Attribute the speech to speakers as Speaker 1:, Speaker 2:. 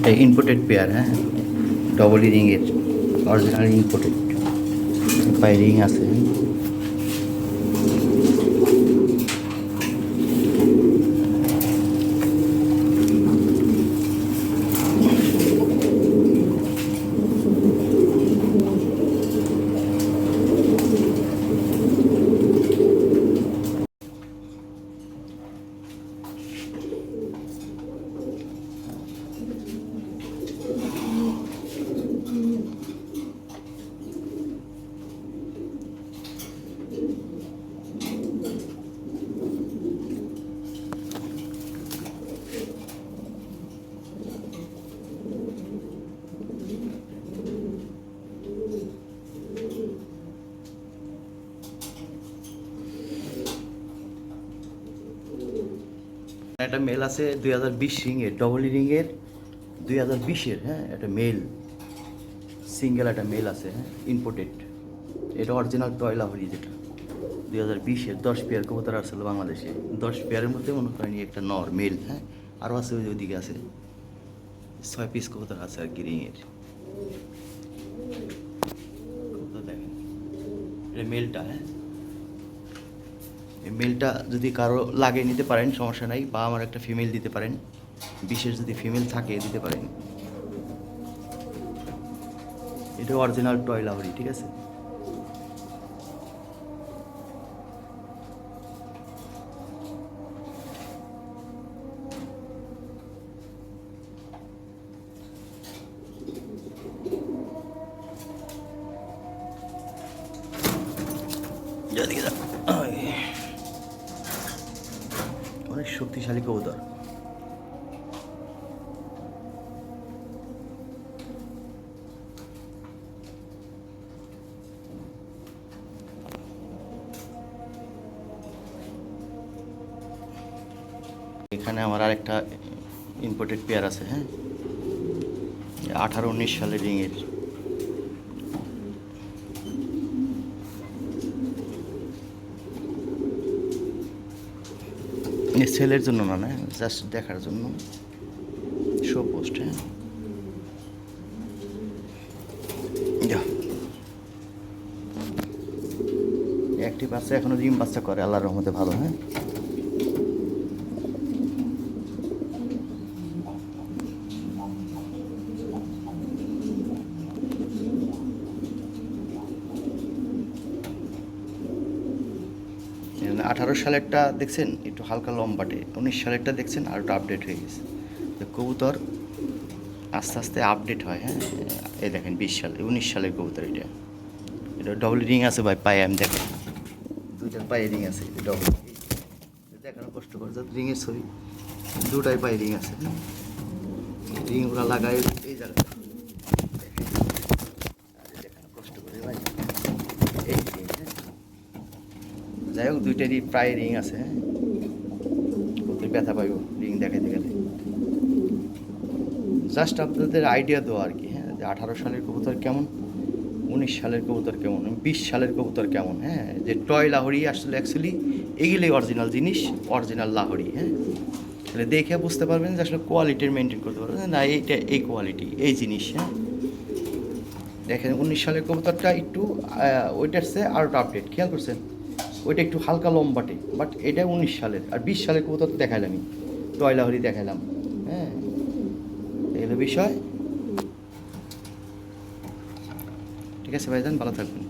Speaker 1: এটা imported pair হ্যাঁ? Double রিংয়ের অরিজিনাল ইম্পোর্টেড পায়ে রিং আছে। একটা মেল আছে, দুই হাজার বিশ রিংয়ের ডবল রিংয়ের দুই হাজার বিশের হ্যাঁ একটা মেল সিঙ্গেল একটা মেল আছে হ্যাঁ ইম্পোর্টেড এটা অরিজিনাল টয়লা হরি যেটা, দুই হাজার বিশের দশ পেয়ার কবুতর আসছিল বাংলাদেশে। দশ পেয়ারের মধ্যে মনে করেন একটা নর মেল হ্যাঁ আরও আছে ওই ওইদিকে আছে, ছয় পিস কবুতর আছে আর কি রিংয়ের দেখেন, এটা মেলটা হ্যাঁ মেলটা যদি কারও লাগে নিতে পারেন, সমস্যা নাই। বা আমার একটা ফিমেল দিতে পারেন। বিশেষ যদি ফিমেল থাকে, দিতে পারেন। এটা অরিজিনাল টয় ঠিক আছে? যা। অনেক শক্তিশালী কবুতর। এখানে আমার আরেকটা ইম্পোর্টেড পেয়ার আছে হ্যাঁ? আঠারো উনিশ সালের রিংয়ের সেলের জন্য না না জাস্ট দেখার জন্য। শো পোস্ট হ্যাঁ। একটি বাচ্চা এখনও ডিম বাচ্চা করে, আল্লাহর রহমতে ভালো হ্যাঁ। আঠারো সালেরটা দেখছেন? একটু হালকা লম্বাটে। উনিশ সালেরটা দেখছেন? আর একটু আপডেট হয়ে গেছে। তো কবুতর আস্তে আস্তে আপডেট হয় হ্যাঁ? এই দেখেন, বিশ সালে, উনিশ সালের কবুতর এটা। এটা ডবল রিং আছে ভাই, পায়ে আমি দেখেন। দুইটার পায়ে রিং আছে ডবল দেখানো কষ্ট করে যাতে রিংয়ের ছবি। দুটাই পায়ে রিং আছে রিং ওরা লাগায় এই জায়গাটা দেখানো কষ্ট করে ভাই এই ring, হ্যাঁ। যাই হোক দুইটারই প্রায় রিং আছে হ্যাঁ? ব্যথা পাইব রিং দেখাতে গেলে। জাস্ট আপনাদের আইডিয়া দেওয়া আর কি হ্যাঁ? যে আঠারো সালের কবুতর কেমন, উনিশ সালের কবুতর কেমন, বিশ সালের কবুতর কেমন হ্যাঁ? যে টয় লাহরি আসলে অ্যাকচুয়ালি এগুলোই অরিজিনাল জিনিস অরিজিনাল লাহরি হ্যাঁ? তাহলে দেখে বুঝতে পারবেন যে আসলে কোয়ালিটির মেনটেন করতে পারবেন। না, এইটা এই কোয়ালিটি এই জিনিস হ্যাঁ? দেখেন, উনিশ সালের কবুতরটা একটু ওইটার চেয়ে আরও আপডেট খেয়াল করছেন? ওইটা একটু হালকা লম্বাটে বাট এটা উনিশ সালের, আর বিশ সালের কবুতর তো দেখাইলামই টয়লাহরি দেখালাম হ্যাঁ? এগুলো বিষয়। ঠিক আছে ভাই ভাইজান, ভালো থাকবেন।